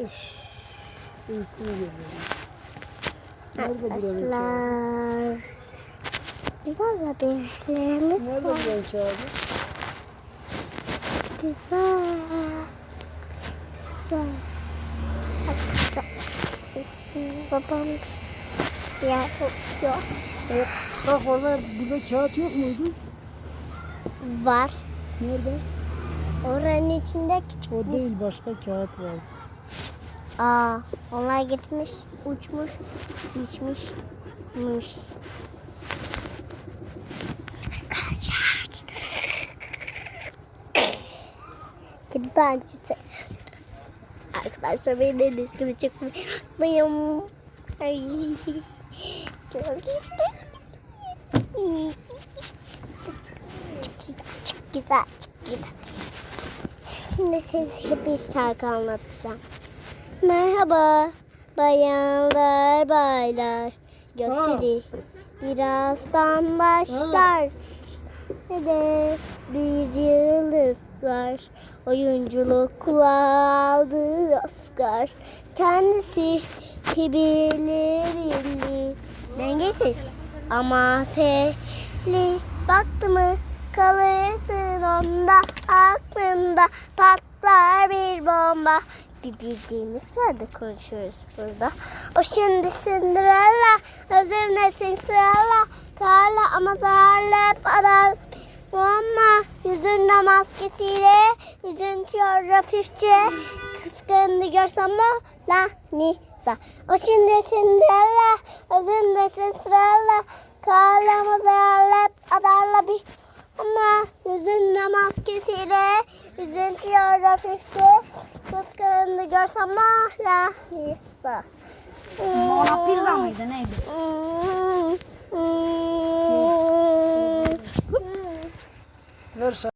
Üf. Uykumu. Nerede? Arkadaşlar. Güzel haberlerimiz Nerede var. buranın kağıdı? Güzel. Güzel. Arkadaşlar. Babam yer okuyor. Evet. Bak orada burada kağıt yok muydu? Var. Nerede? Oranın içinde küçük O değil başka kağıt var. Aa, onlar gitmiş, uçmuş, içmişmiş. Arkadaşlar. Kedi pençesi. Arkadaşlar benim de riskini çok meraklıyım. Ay. Çok güzel, çok güzel, çok güzel. Şimdi size bir şarkı anlatacağım. Merhaba bayanlar baylar gösteri birazdan başlar. Ve de bir yıldız var. Oyunculuk aldı Oscar. Kendisi kibirli billi dengesiz ama sevli baktı mı kalırsın onda aklında patlar bir bomba bir bildiğimiz vardı konuşuyoruz burada. O şimdi Cinderella, özürle sırala, karla ama zararlı padar. Ama yüzünde maskesiyle, yüzün tüyor hafifçe, kıskandı görsem o la nisa. O şimdi Cinderella, özürle sırala, karla ama zararlı padarla bir ama yüzünde maskesiyle, yüzün tüyor Görse mahla Nispa Mahla mıydı neydi? Görse